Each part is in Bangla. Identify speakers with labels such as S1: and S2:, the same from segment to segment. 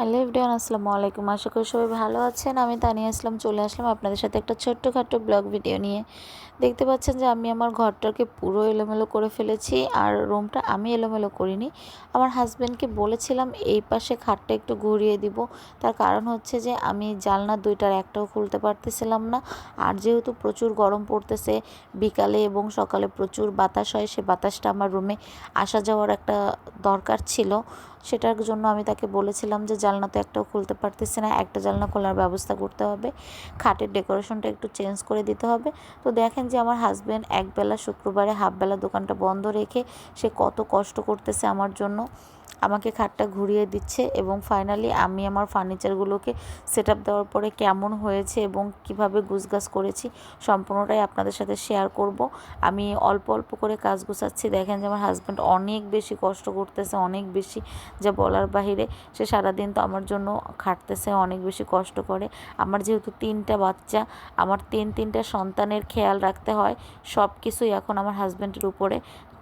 S1: হ্যালো এভরিওয়ান, আসসালামু আলাইকুম। আশা করি সবাই ভালো আছেন। আমি তানিয়া আসলাম চলে আসলাম আপনাদের সাথে একটা ছোট্টখাটো ব্লগ ভিডিও নিয়ে। দেখতে পাচ্ছেন যে আমি আমার ঘরটাকে পুরো এলোমেলো করে ফেলেছি আর রুমটা আমি এলোমেলো করিনি। আমার হাজব্যান্ডকে বলেছিলাম এই পাশে খাটটা একটু ঘুরিয়ে দিব। তার কারণ হচ্ছে যে আমি জালনা দুইটার একটাও খুলতে পারতেছিলাম না। আর যেহেতু প্রচুর গরম পড়তেছে, বিকালে এবং সকালে প্রচুর বাতাস হয়, সে বাতাসটা আমার রুমে আসা যাওয়ার একটা দরকার ছিল। সেটার জন্য আমি তাকে বলেছিলাম যে জালনা তো একটাও খুলতে পারতেছে না, একটা জালনা খোলার ব্যবস্থা করতে হবে, খাটের ডেকোরেশনটা একটু চেঞ্জ করে দিতে হবে। তো দেখেন যে আমার হাজব্যান্ড একবেলা শুক্রবারে হাফবেলা দোকানটা বন্ধ রেখে সে কত কষ্ট করতেছে আমার জন্য। আমাকে খাটটা ঘুরিয়ে দিচ্ছে এবং ফাইনালি আমি আমার ফার্নিচারগুলোকে সেট আপ দেওয়ার পরে কেমন হয়েছে এবং কীভাবে গুছগাছ করেছি সম্পূর্ণটাই আপনাদের সাথে শেয়ার করব। আমি অল্প অল্প করে কাজ গুছাচ্ছি। দেখেন যে আমার হাজব্যান্ড অনেক বেশি কষ্ট করতেছে, অনেক বেশি যা বলার বাহিরে। সে সারাদিন তো আমার জন্য খাটতেছে, অনেক বেশি কষ্ট করে। আমার যেহেতু তিনটা বাচ্চা, আমার তিন তিনটা সন্তানের খেয়াল রাখতে হয়। সব কিছুই এখন আমার হাজব্যান্ডের উপরে।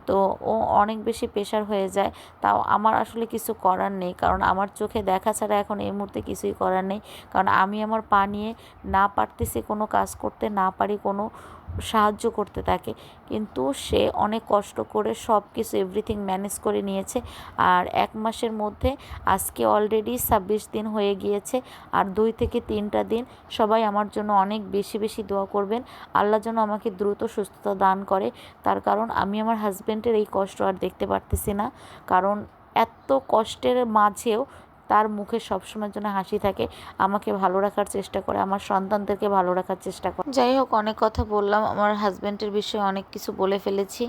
S1: তো ও অনেক বেশি প্রেশার হয়ে যায়। তাও আমার আসলে কিছু করার নেই। কারণ আমার চোখে দেখা ছাড়া এখন এই মুহূর্তে কিছুই করার নেই। কারণ আমি আমার পা নিয়ে না পারতেছি কোনো কাজ করতে, না পারি কোনো সাহায্য করতে থাকে। কিন্তু সে অনেক কষ্ট করে সব কিছু এভরিথিং ম্যানেজ করে নিয়েছে। আর এক মাসের মধ্যে আজকে অলরেডি ছাব্বিশ দিন হয়ে গিয়েছে। আর দুই থেকে তিনটা দিন সবাই আমার জন্য অনেক বেশি বেশি দোয়া করবেন। আল্লাহ যেন আমাকে দ্রুত সুস্থতা দান করে। তার কারণ আমি আমার হাজব্যান্ডের এই কষ্ট আর দেখতে পারতেছি না। কারণ এত কষ্টের মাঝেও তার মুখে সবসময়ের জন্য হাসি থাকে, আমাকে ভালো রাখার চেষ্টা করে, আমার সন্তানদেরকে ভালো রাখার চেষ্টা করে। যাই হোক, অনেক কথা বললাম, আমার হাজব্যান্ডের বিষয়ে অনেক কিছু বলে ফেলেছি।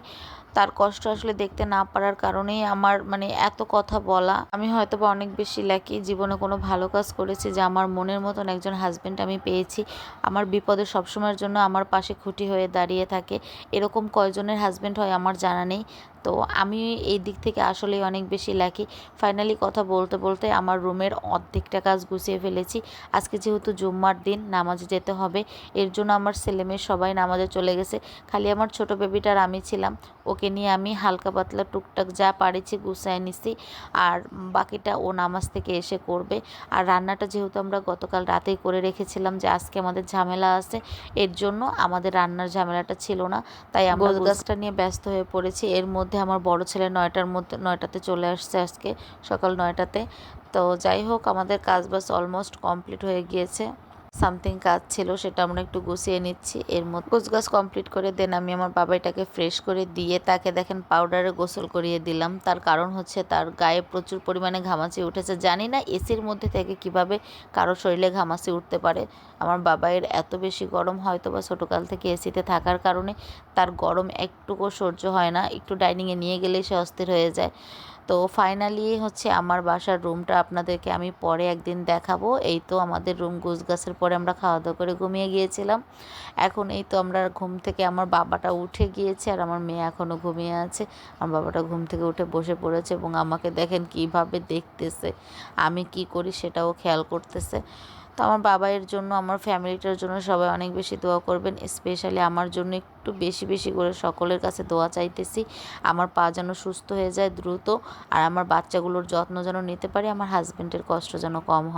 S1: তার কষ্ট আসলে দেখতে না পারার কারণেই আমার মানে এত কথা বলা। আমি হয়তো বা অনেক বেশি লাকি জীবনে কোনো ভালো কাজ করেছি যে আমার মনের মতন একজন হাজব্যান্ড আমি পেয়েছি। আমার বিপদে সবসময়ের জন্য আমার পাশে খুঁটি হয়ে দাঁড়িয়ে থাকে। এরকম কয়জনের হাজব্যান্ড হয় আমার জানা নেই। তো আমি এই দিক থেকে আসলেই অনেক বেশি লাকি ফাইনালি কথা বলতে বলতে আমার রুমের অর্ধেকটা কাজ গুছিয়ে ফেলেছি। আজকে যেহেতু জুম্মার দিন নামাজে যেতে হবে। এর জন্য আমার ছেলেমেয়ে সবাই নামাজে চলে গেছে। খালি আমার ছোট বেবিটার আমি ছিলাম। ওকে নিয়ে আমি হালকা পাতলা টুকটাক যা পারেছি গুছায় নিছি। আর বাকিটা ও নামাজ থেকে এসে করবে। আর রান্নাটা যেহেতু আমরা গতকাল রাতেই করে রেখেছিলাম যে আজকে আমাদের ঝামেলা আছে এর জন্য আমাদের রান্নার ঝামেলাটা ছিল না। তাই আমরা গাছটা নিয়ে ব্যস্ত হয়ে পড়েছি। এর মধ্যে আমার বড় ছেলে নয়টার মধ্যে, নয়টাতে চলে আসছে আজকে, সকাল নয়টাতে। তো যাই হোক, আমাদের কাজ বাস অলমোস্ট কমপ্লিট হয়ে গিয়েছে। সামথিং কাজ ছিল, সেটা আমরা একটু গুছিয়ে নিচ্ছি। এর মধ্যে গাছ কমপ্লিট করে দেন আমি আমার বাবাইটাকে ফ্রেশ করে দিয়ে তাকে দেখেন পাউডারে গোসল করিয়ে দিলাম। তার কারণ হচ্ছে তার গায়ে প্রচুর পরিমাণে ঘামাচি উঠেছে। জানি না এসির মধ্যে থেকে কীভাবে কারও শরীরে ঘামাচি উঠতে পারে। আমার বাবাইয়ের এত বেশি গরম হয়তো বা ছোটোকাল থেকে এসিতে থাকার কারণে তার গরম একটুকু সহ্য হয় না। একটু ডাইনিংয়ে নিয়ে গেলেই সে অস্থির হয়ে যায়। তো ফাইনালি হচ্ছে আমার বাসার রুমটা আপনাদেরকে আমি পরে একদিন দেখাবো। এই তো আমাদের রুম গাছের পরে আমরা খাওয়া দাওয়া করে ঘুমিয়ে গিয়েছিলাম। এখন এই তো আমরা ঘুম থেকে আমার বাবাটা উঠে গিয়েছে আর আমার মেয়ে এখনও ঘুমিয়ে আছে। আমার বাবাটা ঘুম থেকে উঠে বসে পড়েছে এবং আমাকে দেখেন কীভাবে দেখতেছে, আমি কি করি সেটাও খেয়াল করতেছে। তো আমার বাবাইয়ের জন্য, আমার ফ্যামিলিটার জন্য সবাই অনেক বেশি দোয়া করবেন। স্পেশালি আমার জন্য একটু বেশি বেশি করে সকলের কাছে দোয়া চাইতেছি। আমার পা যেন সুস্থ হয়ে যায় দ্রুত, আর আমার বাচ্চাগুলোর যত্ন যেন নিতে পারি, আমার হাজব্যান্ডের কষ্ট যেন কম হয়।